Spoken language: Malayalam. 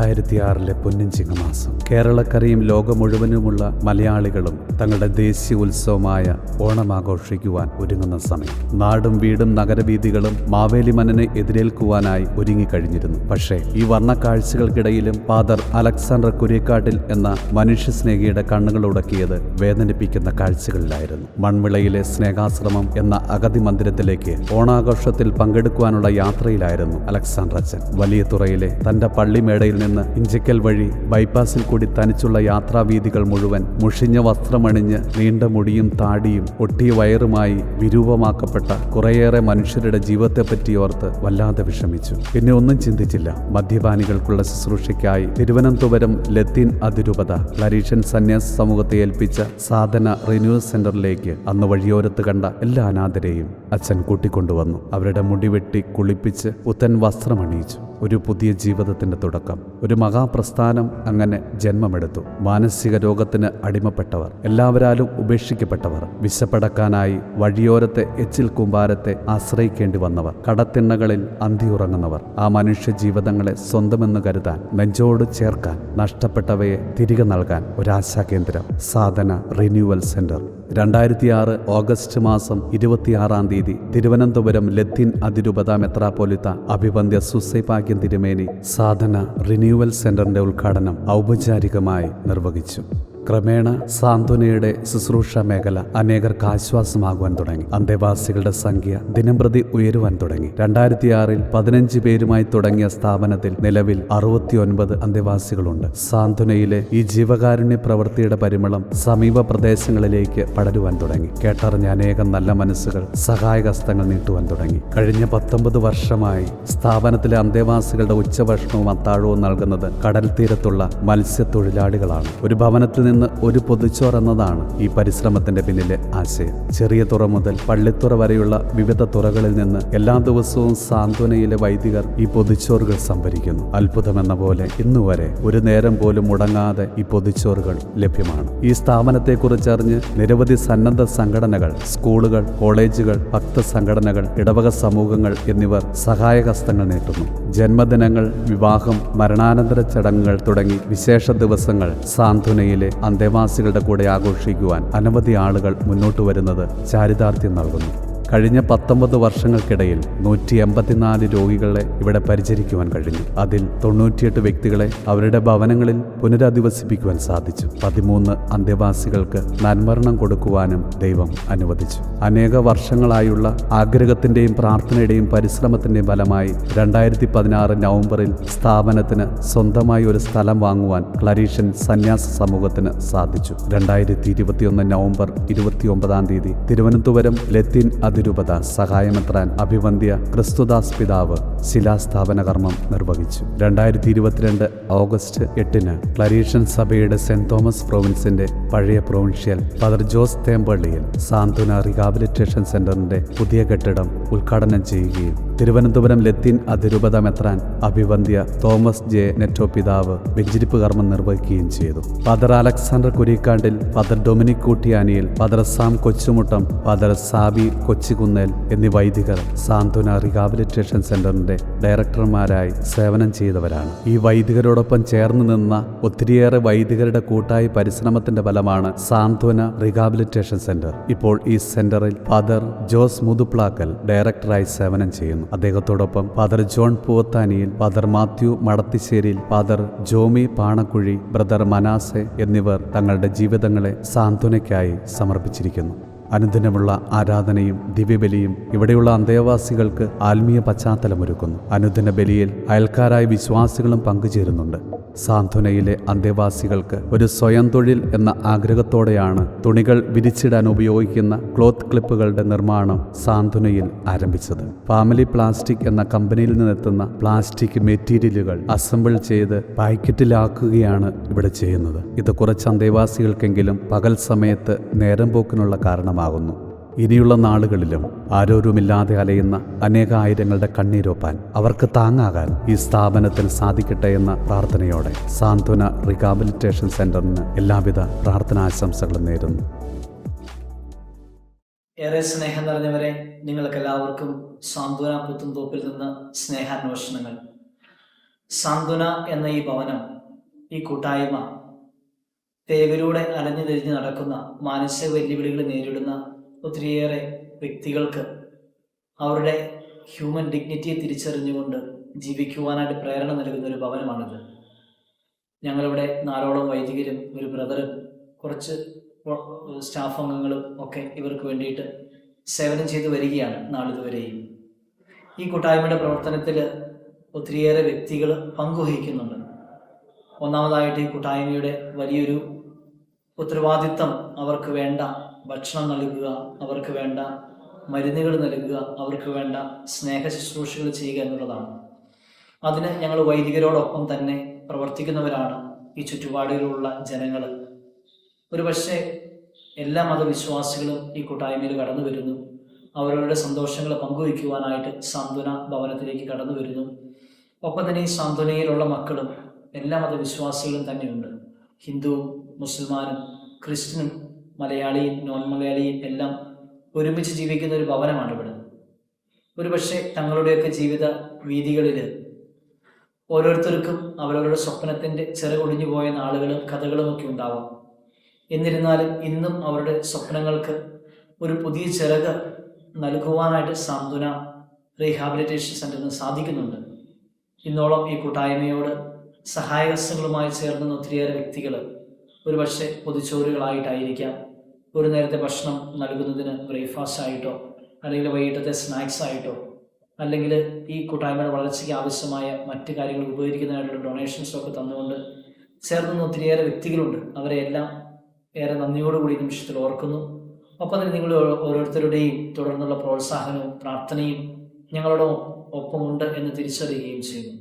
രണ്ടായിരത്തി ആറിലെ പൊന്നിഞ്ചിങ്ങ മാസം. കേരളക്കരയും ലോകം മുഴുവനുമുള്ള മലയാളികളും തങ്ങളുടെ ദേശീയ ഉത്സവമായ ഓണം ആഘോഷിക്കുവാൻ ഒരുങ്ങുന്ന സമയം. നാടും വീടും നഗരവീഥികളും മാവേലി മനനെ എതിരേൽക്കുവാനായി ഒരുങ്ങിക്കഴിഞ്ഞിരുന്നു. പക്ഷേ ഈ വർണക്കാഴ്ചകൾക്കിടയിലും ഫാദർ അലക്സാണ്ടർ കുരിക്കാട്ടിൽ എന്ന മനുഷ്യസ്നേഹിയുടെ കണ്ണുകൾ ഉടക്കിയത് വേദനിപ്പിക്കുന്ന കാഴ്ചകളിലായിരുന്നു. മൺവിളയിലെ സ്നേഹാശ്രമം എന്ന അഗതി മന്ദിരത്തിലേക്ക് ഓണാഘോഷത്തിൽ പങ്കെടുക്കുവാനുള്ള യാത്രയിലായിരുന്നു അലക്സാണ്ടർ അച്ഛൻ. വലിയ തുറയിലെ തന്റെ പള്ളിമേടയിൽ നിന്ന് ഇഞ്ചക്കൽ വഴി ബൈപ്പാസിൽ കൂടി തനിച്ചുള്ള യാത്രാവീഥികൾ മുഴുവൻ മുഷിഞ്ഞ വസ്ത്രമണിഞ്ഞ് നീണ്ട മുടിയും താടിയും ഒട്ടിയ വയറുമായി വിരൂപമാക്കപ്പെട്ട കുറേയേറെ മനുഷ്യരുടെ ജീവിതത്തെപ്പറ്റി ഓർത്ത് വല്ലാതെ വിഷമിച്ചു. പിന്നെ ഒന്നും ചിന്തിച്ചില്ല. മദ്യപാനികൾക്കുള്ള ശുശ്രൂഷയ്ക്കായി തിരുവനന്തപുരം ലത്തീൻ അതിരൂപത ലരീഷൻ സന്യാസ സമൂഹത്തെ ഏൽപ്പിച്ച സാധന റിന്യൂവൽ സെന്ററിലേക്ക് അന്ന് വഴിയോരത്ത് കണ്ട എല്ലാ അനാഥരെയും അച്ഛൻ കൂട്ടിക്കൊണ്ടുവന്നു. അവരുടെ മുടി വെട്ടി കുളിപ്പിച്ച് പുത്തൻ വസ്ത്രമണിയിച്ചു. ഒരു പുതിയ ജീവിതത്തിന്റെ തുടക്കം. ഒരു മഹാപ്രസ്ഥാനം അങ്ങനെ ജന്മമെടുത്തു. മാനസിക രോഗത്തിന് അടിമപ്പെട്ടവർ എല്ലാവരാലും ഉപേക്ഷിക്കപ്പെട്ടവർ വിശപ്പടക്കാനായി വഴിയോരത്തെ എച്ചിൽ കൂമ്പാരത്തെ ആശ്രയിക്കേണ്ടി വന്നവർ കടത്തിണ്ണകളിൽ അന്തിയുറങ്ങുന്നവർ ആ മനുഷ്യ ജീവിതങ്ങളെ സ്വന്തമെന്ന് കരുതാൻ നെഞ്ചോട് ചേർക്കാൻ നഷ്ടപ്പെട്ടവയെ തിരികെ നൽകാൻ ഒരാശാ കേന്ദ്രം സാധന റിന്യൂവൽ സെന്റർ. രണ്ടായിരത്തി ആറ് ഓഗസ്റ്റ് മാസം ഇരുപത്തിയാറാം തീയതി തിരുവനന്തപുരം ലത്തിൻ അതിരൂപത മെത്രാപ്പോലിത്ത അഭിവന്ദ്യ സുസൈഭാഗ്യം തിരുമേനി സാധന റിന്യൂവൽ സെന്ററിന്റെ ഉദ്ഘാടനം ഔപചാരികമായി നിർവഹിച്ചു. ക്രമേണ സാന്ത്വനയുടെ ശുശ്രൂഷ മേഖല അനേകർക്ക് ആശ്വാസമാകുവാൻ തുടങ്ങി. അന്തേവാസികളുടെ സംഖ്യ ദിനംപ്രതി ഉയരുവാൻ തുടങ്ങി. രണ്ടായിരത്തി ആറിൽ പതിനഞ്ച് പേരുമായി തുടങ്ങിയ സ്ഥാപനത്തിൽ നിലവിൽ അറുപത്തിയൊൻപത് അന്തേവാസികളുണ്ട്. സാന്ത്വനയിലെ ഈ ജീവകാരുണ്യ പ്രവൃത്തിയുടെ പരിമളം സമീപ പ്രദേശങ്ങളിലേക്ക് പടരുവാൻ തുടങ്ങി. കേട്ടറിഞ്ഞ അനേകം നല്ല മനസ്സുകൾ സഹായഹസ്തങ്ങൾ നീട്ടുവാൻ തുടങ്ങി. കഴിഞ്ഞ പത്തൊമ്പത് വർഷമായി സ്ഥാപനത്തിലെ അന്തേവാസികളുടെ ഉച്ചഭക്ഷണവും അത്താഴവും നൽകുന്നത് കടൽ തീരത്തുള്ള മത്സ്യത്തൊഴിലാളികളാണ്. ഒരു ഭവനത്തിൽ നിന്ന് ഒരു പൊതിച്ചോർ എന്നതാണ് ഈ പരിശ്രമത്തിന്റെ പിന്നിലെ ആശയം. ചെറിയ തുറ മുതൽ പള്ളിത്തുറ വരെയുള്ള വിവിധ തുറകളിൽ നിന്ന് എല്ലാ ദിവസവും സാന്ത്വനയിലെ വൈദികർ ഈ പൊതിച്ചോറുകൾ സംഭരിക്കുന്നു. അത്ഭുതമെന്ന പോലെ ഇന്നുവരെ ഒരു നേരം പോലും മുടങ്ങാതെ ഈ പൊതിച്ചോറുകൾ ലഭ്യമാണ്. ഈ സ്ഥാപനത്തെക്കുറിച്ചറിഞ്ഞ് നിരവധി സന്നദ്ധ സംഘടനകൾ സ്കൂളുകൾ കോളേജുകൾ ഭക്ത സംഘടനകൾ ഇടവക സമൂഹങ്ങൾ എന്നിവർ സഹായഹസ്തങ്ങൾ നീട്ടുന്നു. ജന്മദിനങ്ങൾ വിവാഹം മരണാനന്തര ചടങ്ങുകൾ തുടങ്ങി വിശേഷ ദിവസങ്ങൾ സാന്ത്വനയിലെ അന്തേവാസികളുടെ കൂടെ ആഘോഷിക്കുവാൻ അനവധി ആളുകൾ മുന്നോട്ട് വരുന്നത് ചാരിതാർത്ഥ്യം നൽകുന്നു. കഴിഞ്ഞ പത്തൊമ്പത് വർഷങ്ങൾക്കിടയിൽ നൂറ്റി എൺപത്തിനാല് രോഗികളെ ഇവിടെ പരിചരിക്കുവാൻ കഴിഞ്ഞു. അതിൽ തൊണ്ണൂറ്റിയെട്ട് വ്യക്തികളെ അവരുടെ ഭവനങ്ങളിൽ പുനരധിവസിപ്പിക്കുവാൻ സാധിച്ചു. പതിമൂന്ന് അന്തേവാസികൾക്ക് നന്മരണം കൊടുക്കുവാനും ദൈവം അനുവദിച്ചു. അനേക വർഷങ്ങളായുള്ള ആഗ്രഹത്തിന്റെയും പ്രാർത്ഥനയുടെയും പരിശ്രമത്തിന്റെയും ഫലമായി രണ്ടായിരത്തി പതിനാറ് നവംബറിൽ സ്ഥാപനത്തിന് സ്വന്തമായി ഒരു സ്ഥലം വാങ്ങുവാൻ ക്ലരീഷൻ സന്യാസ സമൂഹത്തിന് സാധിച്ചു. രണ്ടായിരത്തി ഇരുപത്തിയൊന്ന് നവംബർ ഇരുപത്തിയൊമ്പതാം തീയതി തിരുവനന്തപുരം ലത്തീൻ അതിരൂപത സഹായമെത്രാൻ അഭിവന്ധ്യ ക്രിസ്തുദാസ് പിതാവ് ശിലാസ്ഥാപന കർമ്മം നിർവഹിച്ചു. രണ്ടായിരത്തി ഇരുപത്തിരണ്ട് ഓഗസ്റ്റ് എട്ടിന് ക്ലരീഷ്യൻ സഭയുടെ സെന്റ് തോമസ് പ്രൊവിൻസിന്റെ പഴയ പ്രൊവിൻഷ്യൽ ഫാദർ ജോസ് തേമ്പള്ളിയിൽ സാന്ത്വന റീഹാബിലിറ്റേഷൻ സെന്ററിന്റെ പുതിയ കെട്ടിടം ഉദ്ഘാടനം ചെയ്യുകയും തിരുവനന്തപുരം ലത്തീൻ അതിരൂപത മെത്രാൻ അഭിവന്ധ്യ തോമസ് ജെ നെറ്റോ പിതാവ് വെഞ്ചിരിപ്പ് കർമ്മം നിർവഹിക്കുകയും ചെയ്തു. Father Alexander Kurikkandil father Dominic Koottiyaniyil father Sam Kochumuttam father Sabi Kochikunnel എന്നീ വൈദികർ സാന്ത്വന റീഹാബിലിറ്റേഷൻ സെന്ററിന്റെ ഡയറക്ടർമാരായി സേവനം ചെയ്തവരാണ്. ഈ വൈദികരോടൊപ്പം ചേർന്ന് നിന്ന ഒത്തിരിയേറെ വൈദികരുടെ കൂട്ടായ പരിശ്രമത്തിന്റെ ഫലമാണ് സാന്ത്വന റീഹാബിലിറ്റേഷൻ സെന്റർ. ഇപ്പോൾ ഈ സെന്ററിൽ ഫാദർ ജോസ് മുതുപ്ലാക്കൽ ഡയറക്ടറായി സേവനം ചെയ്യുന്നു. അദ്ദേഹത്തോടൊപ്പം father John Poovathaniyil father Mathew Madathisseriyil father Jomy Panakkuzhi brother Manase എന്നിവർ തങ്ങളുടെ ജീവിതങ്ങളെ സാന്ത്വനയ്ക്കായി സമർപ്പിച്ചിരിക്കുന്നു. അനുദിനമുള്ള ആരാധനയും ദിവ്യബലിയും ഇവിടെയുള്ള അന്തേവാസികൾക്ക് ആത്മീയ പശ്ചാത്തലമൊരുക്കുന്നു. അനുദിന ബലിയിൽ അയൽക്കാരായ വിശ്വാസികളും പങ്കുചേരുന്നുണ്ട്. സാന്ത്വനയിലെ അന്തേവാസികൾക്ക് ഒരു സ്വയം തൊഴിൽ എന്ന ആഗ്രഹത്തോടെയാണ് തുണികൾ വിരിച്ചിടാൻ ഉപയോഗിക്കുന്ന ക്ലോത്ത് ക്ലിപ്പുകളുടെ നിർമ്മാണം സാന്ത്വനയിൽ ആരംഭിച്ചത്. ഫാമിലി പ്ലാസ്റ്റിക് എന്ന കമ്പനിയിൽ നിന്നെത്തുന്ന പ്ലാസ്റ്റിക് മെറ്റീരിയലുകൾ അസംബിൾ ചെയ്ത് പാക്കറ്റിലാക്കുകയാണ് ഇവിടെ ചെയ്യുന്നത്. ഇത് കുറച്ച് അന്തേവാസികൾക്കെങ്കിലും പകൽ സമയത്ത് നേരം പോക്കിനുള്ള കാരണമാകുന്നു ഇനിയുള്ള നാളുകളിലും ആരോരുമില്ലാതെ അലയുന്ന അനേകായിരങ്ങളുടെ കണ്ണീരൊപ്പാൻ അവർക്ക് താങ്ങാകാൻ ഈ സ്ഥാപനത്തിൽ സാധിക്കട്ടെ എന്ന പ്രാർത്ഥനയോടെ സാന്ത്വന റീഹാബിലിറ്റേഷൻ സെന്ററിന് എല്ലാവിധ പ്രാർത്ഥനാശംസകളും നേരുന്നു. ഏറെ സ്നേഹം നിറഞ്ഞവരെ നിങ്ങൾക്ക് എല്ലാവർക്കും സാന്ത്വന പുത്തുംതോപ്പിൽ നിന്ന് സ്നേഹാന്വേഷണങ്ങൾ. സാന്ത്വന എന്ന ഈ ഭവനം ഈ കൂട്ടായ്മ തേവരൂടെ അലഞ്ഞു തിരിഞ്ഞ് നടക്കുന്ന മാനസിക വെല്ലുവിളികൾ നേരിടുന്ന ഒത്തിരിയേറെ വ്യക്തികൾക്ക് അവരുടെ ഹ്യൂമൻ ഡിഗ്നിറ്റിയെ തിരിച്ചറിഞ്ഞുകൊണ്ട് ജീവിക്കുവാനായിട്ട് പ്രേരണ നൽകുന്ന ഒരു ഭവനമാണിത്. ഞങ്ങളിവിടെ നാലോളം വൈദികരും ഒരു ബ്രദറും കുറച്ച് സ്റ്റാഫ് അംഗങ്ങളും ഒക്കെ ഇവർക്ക് വേണ്ടിയിട്ട് സേവനം ചെയ്തു വരികയാണ് നാളിതുവരെയും. ഈ കൂട്ടായ്മയുടെ പ്രവർത്തനത്തിൽ ഒത്തിരിയേറെ വ്യക്തികൾ പങ്കുവഹിക്കുന്നുണ്ട്. ഒന്നാമതായിട്ട് ഈ കൂട്ടായ്മയുടെ വലിയൊരു ഉത്തരവാദിത്തം അവർക്ക് വേണ്ട ഭക്ഷണം നൽകുക അവർക്ക് വേണ്ട മരുന്നുകൾ നൽകുക അവർക്ക് വേണ്ട സ്നേഹ ശുശ്രൂഷകൾ ചെയ്യുക എന്നുള്ളതാണ്. അതിന് ഞങ്ങൾ വൈദികരോടൊപ്പം തന്നെ പ്രവർത്തിക്കുന്നവരാണ് ഈ ചുറ്റുപാടുകളിലുള്ള ജനങ്ങൾ ഒരു പക്ഷേ എല്ലാ മതവിശ്വാസികളും ഈ കൂട്ടായ്മയിൽ കടന്നു വരുന്നു. അവരവരുടെ സന്തോഷങ്ങൾ പങ്കുവയ്ക്കുവാനായിട്ട് സാന്ത്വന ഭവനത്തിലേക്ക് കടന്നു വരുന്നു. ഒപ്പം തന്നെ ഈ സാന്ത്വനയിലുള്ള മക്കളും എല്ലാ മതവിശ്വാസികളും തന്നെയുണ്ട്. ഹിന്ദുവും മുസൽമാനും ക്രിസ്ത്യനും മലയാളിയും നോൺ മലയാളിയും എല്ലാം ഒരുമിച്ച് ജീവിക്കുന്ന ഒരു ഭവനമാണ് ഇവിടെ. ഒരുപക്ഷെ തങ്ങളുടെയൊക്കെ ജീവിത വീതികളിൽ ഓരോരുത്തർക്കും അവരവരുടെ സ്വപ്നത്തിന്റെ ചെറുകൊടിഞ്ഞു പോയ നാളുകളും കഥകളുമൊക്കെ ഉണ്ടാവാം. എന്നിരുന്നാലും ഇന്നും അവരുടെ സ്വപ്നങ്ങൾക്ക് ഒരു പുതിയ ചിറക് നൽകുവാനായിട്ട് സാന്ത്വന റീഹാബിലിറ്റേഷൻ സെന്ററിന് സാധിക്കുന്നുണ്ട്. ഇന്നോളം ഈ കൂട്ടായ്മയോട് സഹായഹസ്തങ്ങളുമായി ചേർന്ന് ഒത്തിരിയേറെ വ്യക്തികൾ ഒരുപക്ഷെ പൊതിച്ചോറുകളായിട്ടായിരിക്കാം. ഒരു നേരത്തെ ഭക്ഷണം നൽകുന്നതിന് ബ്രേക്ക്ഫാസ്റ്റ് ആയിട്ടോ അല്ലെങ്കിൽ വൈകിട്ടത്തെ സ്നാക്സ് ആയിട്ടോ അല്ലെങ്കിൽ ഈ കൂട്ടായ്മയുടെ വളർച്ചയ്ക്ക് ആവശ്യമായ മറ്റു കാര്യങ്ങൾ ഉപകരിക്കുന്നതിനായിട്ടുള്ള ഡൊണേഷൻസൊക്കെ തന്നുകൊണ്ട് ചേർന്ന് ഒത്തിരിയേറെ വ്യക്തികളുണ്ട്. അവരെ എല്ലാം ഏറെ നന്ദിയോടുകൂടി നിമിഷത്തിൽ ഓർക്കുന്നു. ഒപ്പം തന്നെ നിങ്ങൾ ഓരോരുത്തരുടെയും തുടർന്നുള്ള പ്രോത്സാഹനവും പ്രാർത്ഥനയും ഞങ്ങളുടെ ഒപ്പമുണ്ട് എന്ന് തിരിച്ചറിയുകയും ചെയ്യുന്നു.